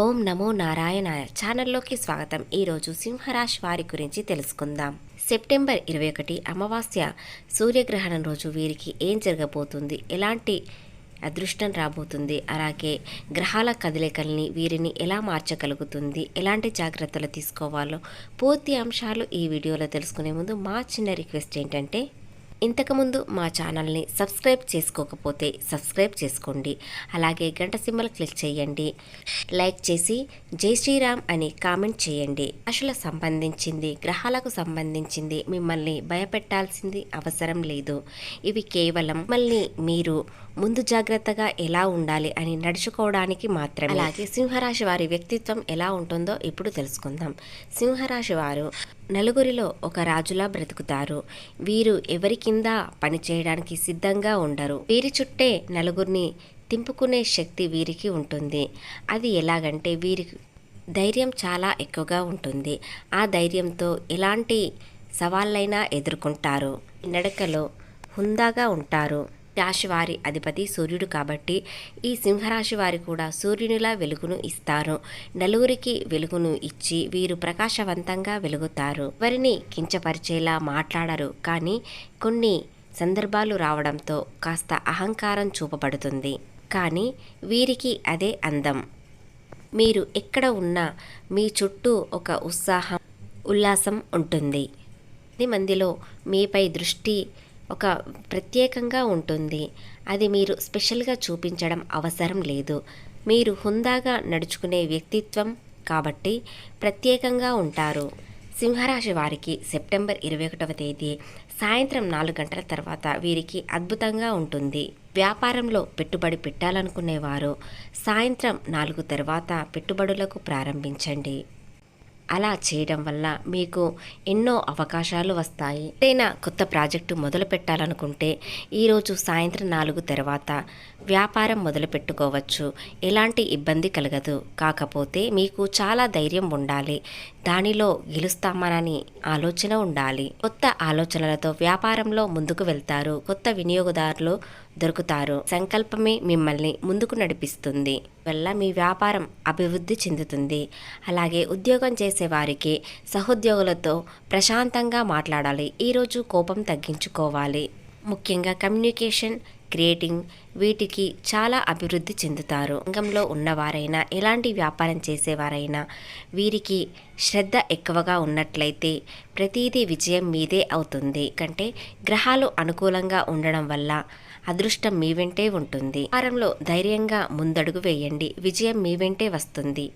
ఓం నమో నారాయణ ఛానల్లోకి స్వాగతం. ఈరోజు సింహరాశి వారి గురించి తెలుసుకుందాం. సెప్టెంబర్ ఇరవై ఒకటి అమావాస్య సూర్యగ్రహణం రోజు వీరికి ఏం జరగబోతుంది? ఎలాంటి అదృష్టం రాబోతుంది? అలాగే గ్రహాల కదలికల్ని వీరిని ఎలా మార్చగలుగుతుంది? ఎలాంటి జాగ్రత్తలు తీసుకోవాలో పూర్తి అంశాలు ఈ వీడియోలో తెలుసుకునే ముందు మా చిన్న రిక్వెస్ట్ ఏంటంటే ఇంతకుముందు మా ఛానల్ని సబ్స్క్రైబ్ చేసుకోకపోతే సబ్స్క్రైబ్ చేసుకోండి. అలాగే గంట సింబల్ క్లిక్ చేయండి. లైక్ చేసి జై శ్రీరామ్ అని కామెంట్ చేయండి. భాషల సంబంధించింది గ్రహాలకు సంబంధించింది మిమ్మల్ని భయపెట్టాల్సింది అవసరం లేదు. ఇవి కేవలం మిమ్మల్ని మీరు ముందు జాగ్రత్తగా ఎలా ఉండాలి అని నడుచుకోవడానికి మాత్రమే. అలాగే సింహరాశి వారి వ్యక్తిత్వం ఎలా ఉంటుందో ఇప్పుడు తెలుసుకుందాం. సింహరాశి వారు నలుగురిలో ఒక రాజులా బ్రతుకుతారు. వీరు ఎవరి కింద పనిచేయడానికి సిద్ధంగా ఉండరు. వీరి చుట్టే నలుగురిని తింపుకునే శక్తి వీరికి ఉంటుంది. అది ఎలాగంటే వీరి ధైర్యం చాలా ఎక్కువగా ఉంటుంది. ఆ ధైర్యంతో ఎలాంటి సవాళ్ళైనా ఎదుర్కొంటారు. నడకలో హుందాగా ఉంటారు. రాశి వారి అధిపతి సూర్యుడు కాబట్టి ఈ సింహరాశి వారి కూడా సూర్యునిలా వెలుగును ఇస్తారు. నలుగురికి వెలుగును ఇచ్చి వీరు ప్రకాశవంతంగా వెలుగుతారు. ఎవరిని కించపరిచేలా మాట్లాడరు. కానీ కొన్ని సందర్భాలు రావడంతో కాస్త అహంకారం చూపబడుతుంది. కానీ వీరికి అదే అందం. మీరు ఎక్కడ ఉన్నా మీ చుట్టూ ఒక ఉత్సాహం ఉల్లాసం ఉంటుంది. పది మందిలో మీపై దృష్టి ఒక ప్రత్యేకంగా ఉంటుంది. అది మీరు స్పెషల్గా చూపించడం అవసరం లేదు. మీరు హుందాగా నడుచుకునే వ్యక్తిత్వం కాబట్టి ప్రత్యేకంగా ఉంటారు. సింహరాశి వారికి సెప్టెంబర్ ఇరవై ఒకటవ తేదీ సాయంత్రం నాలుగు గంటల తర్వాత వీరికి అద్భుతంగా ఉంటుంది. వ్యాపారంలో పెట్టుబడి పెట్టాలనుకునేవారు. సాయంత్రం నాలుగు తర్వాత పెట్టుబడులకు ప్రారంభించండి. అలా చేయడం వల్ల మీకు ఎన్నో అవకాశాలు వస్తాయి. ఏదైనా కొత్త ప్రాజెక్టు మొదలు పెట్టాలనుకుంటే ఈరోజు సాయంత్రం నాలుగు తర్వాత వ్యాపారం మొదలు పెట్టుకోవచ్చు. ఎలాంటి ఇబ్బంది కలగదు. కాకపోతే మీకు చాలా ధైర్యం ఉండాలి. దానిలో గెలుస్తామనని ఆలోచన ఉండాలి. కొత్త ఆలోచనలతో వ్యాపారంలో ముందుకు వెళ్తారు. కొత్త వినియోగదారులు దొరుకుతారు. సంకల్పమే మిమ్మల్ని ముందుకు నడిపిస్తుంది. వల్ల మీ వ్యాపారం అభివృద్ధి చెందుతుంది. అలాగే ఉద్యోగం చేసే వారికి సహోద్యోగులతో ప్రశాంతంగా మాట్లాడాలి. ఈరోజు కోపం తగ్గించుకోవాలి. ముఖ్యంగా కమ్యూనికేషన్ క్రియేటింగ్ వీటికి చాలా అభివృద్ధి చెందుతారు. రంగంలో ఉన్నవారైనా ఎలాంటి వ్యాపారం చేసేవారైనా వీరికి శ్రద్ధ ఎక్కువగా ఉన్నట్లయితే ప్రతిదీ విజయం మీదే అవుతుంది. కంటే గ్రహాలు అనుకూలంగా ఉండడం వల్ల అదృష్టం మీ వెంటే ఉంటుంది. వారంలో ధైర్యంగా ముందడుగు వేయండి. విజయం మీ వెంటే వస్తుంది.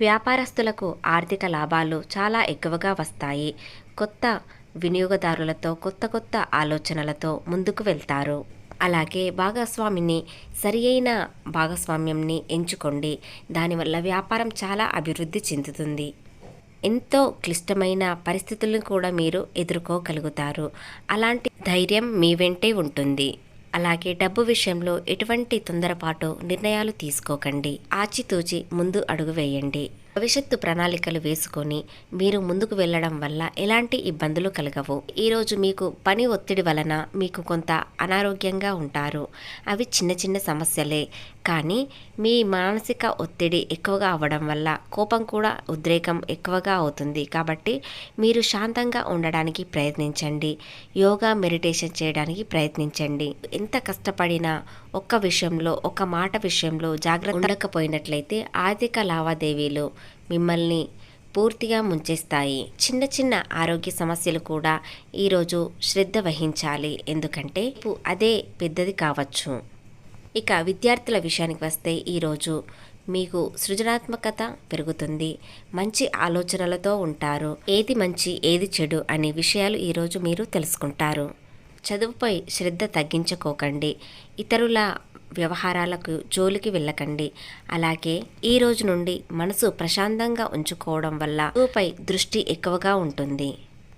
వ్యాపారస్తులకు ఆర్థిక లాభాలు చాలా ఎక్కువగా వస్తాయి. కొత్త వినియోగదారులతో కొత్త కొత్త ఆలోచనలతో ముందుకు వెళ్తారు. అలాగే భాగస్వామిని సరి అయిన భాగస్వామ్యంని ఎంచుకోండి. దానివల్ల వ్యాపారం చాలా అభివృద్ధి చెందుతుంది. ఎంతో క్లిష్టమైన పరిస్థితులను కూడా మీరు ఎదుర్కోగలుగుతారు. అలాంటి ధైర్యం మీ వెంటే ఉంటుంది. అలాగే డబ్బు విషయంలో ఎటువంటి తొందరపాటు నిర్ణయాలు తీసుకోకండి. ఆచితూచి ముందు అడుగు వేయండి. భవిష్యత్తు ప్రణాళికలు వేసుకొని మీరు ముందుకు వెళ్ళడం వల్ల ఎలాంటి ఇబ్బందులు కలగవు. ఈరోజు మీకు పని ఒత్తిడి వలన మీకు కొంత అనారోగ్యంగా ఉంటారు. అవి చిన్న చిన్న సమస్యలే. కానీ మీ మానసిక ఒత్తిడి ఎక్కువగా అవ్వడం వల్ల కోపం కూడా ఉద్రేకం ఎక్కువగా అవుతుంది. కాబట్టి మీరు శాంతంగా ఉండడానికి ప్రయత్నించండి. యోగా మెడిటేషన్ చేయడానికి ప్రయత్నించండి. ఎంత కష్టపడినా ఒక్క విషయంలో ఒక మాట విషయంలో జాగ్రత్త ఉండకపోయినట్లయితే ఆర్థిక లావాదేవీలు మిమ్మల్ని పూర్తిగా ముంచేస్తాయి. చిన్న చిన్న ఆరోగ్య సమస్యలు కూడా ఈరోజు శ్రద్ధ వహించాలి. ఎందుకంటే అదే పెద్దది కావచ్చు. ఇక విద్యార్థుల విషయానికి వస్తే ఈరోజు మీకు సృజనాత్మకత పెరుగుతుంది. మంచి ఆలోచనలతో ఉంటారు. ఏది మంచి ఏది చెడు అనే విషయాలు ఈరోజు మీరు తెలుసుకుంటారు. చదువుపై శ్రద్ధ తగ్గించుకోకండి. ఇతరుల వ్యవహారాలకు జోలికి వెళ్ళకండి. అలాగే ఈ రోజు నుండి మనసు ప్రశాంతంగా ఉంచుకోవడం వల్ల చదువుపై దృష్టి ఎక్కువగా ఉంటుంది.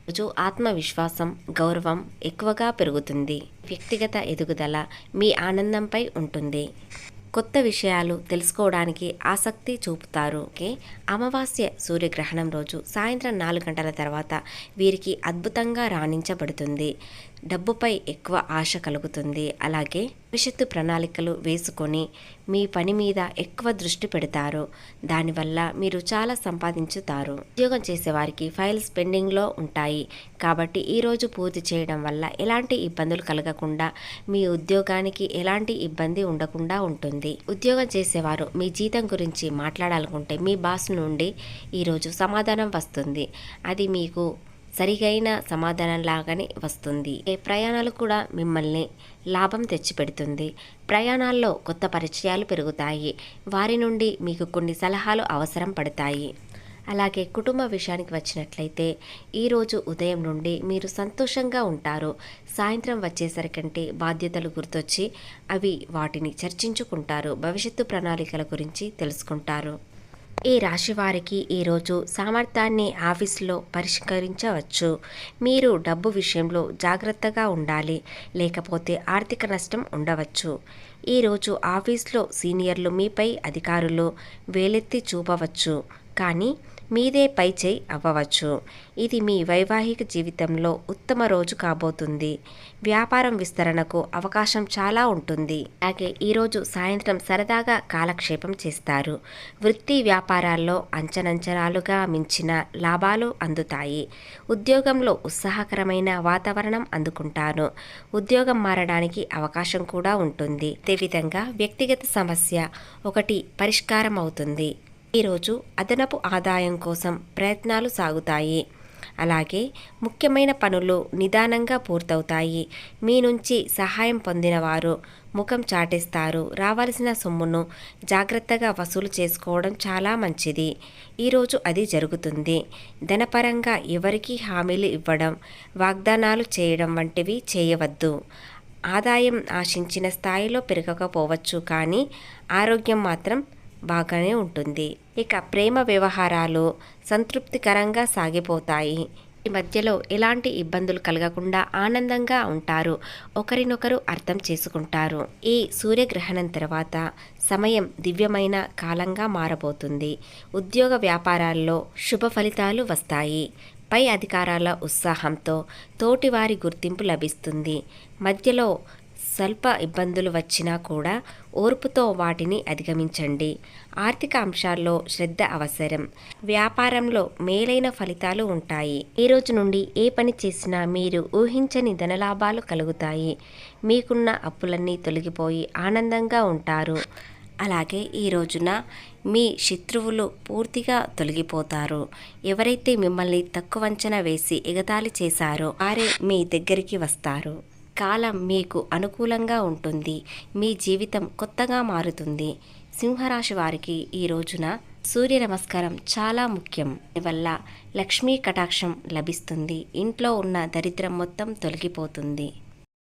రోజు ఆత్మవిశ్వాసం గౌరవం ఎక్కువగా పెరుగుతుంది. వ్యక్తిగత ఎదుగుదల మీ ఆనందంపై ఉంటుంది. కొత్త విషయాలు తెలుసుకోవడానికి ఆసక్తి చూపుతారు. ఓకే? అమావాస్య సూర్యగ్రహణం రోజు సాయంత్రం నాలుగు గంటల తర్వాత వీరికి అద్భుతంగా రాణించబడుతుంది. డబ్బుపై ఎక్కువ ఆశ కలుగుతుంది. అలాగే భవిష్యత్తు ప్రణాళికలు వేసుకొని మీ పని మీద ఎక్కువ దృష్టి పెడతారు. దానివల్ల మీరు చాలా సంపాదించుతారు. ఉద్యోగం చేసేవారికి ఫైల్స్ పెండింగ్లో ఉంటాయి. కాబట్టి ఈరోజు పూర్తి చేయడం వల్ల ఎలాంటి ఇబ్బందులు కలగకుండా మీ ఉద్యోగానికి ఎలాంటి ఇబ్బంది ఉండకుండా ఉంటుంది. ఉద్యోగం చేసేవారు మీ జీతం గురించి మాట్లాడాలనుకుంటే మీ బాస్ నుండి ఈరోజు సమాధానం వస్తుంది. అది మీకు సరిగైన సమాధానం లాగానే వస్తుంది. ఏ ప్రయాణాలు కూడా మిమ్మల్ని లాభం తెచ్చిపెడుతుంది. ప్రయాణాల్లో కొత్త పరిచయాలు పెరుగుతాయి. వారి నుండి మీకు కొన్ని సలహాలు అవసరం పడతాయి. అలాగే కుటుంబ విషయానికి వచ్చినట్లయితే ఈరోజు ఉదయం నుండి మీరు సంతోషంగా ఉంటారు. సాయంత్రం వచ్చేసరికంటే బాధ్యతలు గుర్తొచ్చి అవి వాటిని చర్చించుకుంటారు. భవిష్యత్తు ప్రణాళికల గురించి తెలుసుకుంటారు. ఈ రాశి వారికి ఈరోజు సామర్థ్యాన్ని ఆఫీసులో పరిష్కరించవచ్చు. మీరు డబ్బు విషయంలో జాగ్రత్తగా ఉండాలి. లేకపోతే ఆర్థిక నష్టం ఉండవచ్చు. ఈరోజు ఆఫీస్లో సీనియర్లు మీపై అధికారులు వేలెత్తి చూపవచ్చు. కానీ మీదే పై చేయి అవ్వవచ్చు. ఇది మీ వైవాహిక జీవితంలో ఉత్తమ రోజు కాబోతుంది. వ్యాపారం విస్తరణకు అవకాశం చాలా ఉంటుంది. అలాగే ఈరోజు సాయంత్రం సరదాగా కాలక్షేపం చేస్తారు. వృత్తి వ్యాపారాల్లో అంచనంచనాలుగా మించిన లాభాలు అందుతాయి. ఉద్యోగంలో ఉత్సాహకరమైన వాతావరణం అందుకుంటాను. ఉద్యోగం మారడానికి అవకాశం కూడా ఉంటుంది. అదేవిధంగా వ్యక్తిగత సమస్య ఒకటి పరిష్కారం అవుతుంది ఈరోజు అదనపు ఆదాయం కోసం ప్రయత్నాలు సాగుతాయి. అలాగే ముఖ్యమైన పనులు నిదానంగా పూర్తవుతాయి. మీ నుంచి సహాయం పొందినవారు ముఖం చాటేస్తారు. రావాల్సిన సొమ్మును జాగ్రత్తగా వసూలు చేసుకోవడం చాలా మంచిది. ఈరోజు అది జరుగుతుంది. ధనపరంగా ఎవరికి హామీలు ఇవ్వడం వాగ్దానాలు చేయడం వంటివి చేయవద్దు. ఆదాయం ఆశించిన స్థాయిలో పెరగకపోవచ్చు కానీ ఆరోగ్యం మాత్రం బాగానే ఉంటుంది. ఇక ప్రేమ వ్యవహారాలు సంతృప్తికరంగా సాగిపోతాయి. ఈ మధ్యలో ఎలాంటి ఇబ్బందులు కలగకుండా ఆనందంగా ఉంటారు. ఒకరినొకరు అర్థం చేసుకుంటారు. ఈ సూర్యగ్రహణం తర్వాత సమయం దివ్యమైన కాలంగా మారబోతుంది. ఉద్యోగ వ్యాపారాల్లో శుభ ఫలితాలు వస్తాయి. పై అధికారాల ఉత్సాహంతో తోటివారి గుర్తింపు లభిస్తుంది. మధ్యలో స్వల్ప ఇబ్బందులు వచ్చినా కూడా ఓర్పుతో వాటిని అధిగమించండి. ఆర్థిక అంశాల్లో శ్రద్ధ అవసరం. వ్యాపారంలో మేలైన ఫలితాలు ఉంటాయి. ఈ రోజు నుండి ఏ పని చేసినా మీరు ఊహించని ధనలాభాలు కలుగుతాయి. మీకున్న అప్పులన్నీ తొలగిపోయి ఆనందంగా ఉంటారు. అలాగే ఈ రోజున మీ శత్రువులు పూర్తిగా తొలగిపోతారు. ఎవరైతే మిమ్మల్ని తక్కువ అంచనా వేసి ఎగతాళి చేశారో వారే మీ దగ్గరికి వస్తారు. కాలం మీకు అనుకూలంగా ఉంటుంది. మీ జీవితం కొత్తగా మారుతుంది. సింహరాశి వారికి ఈ రోజున సూర్య నమస్కారం చాలా ముఖ్యం. వల్ల లక్ష్మీ కటాక్షం లభిస్తుంది. ఇంట్లో ఉన్న దరిద్రం మొత్తం తొలగిపోతుంది.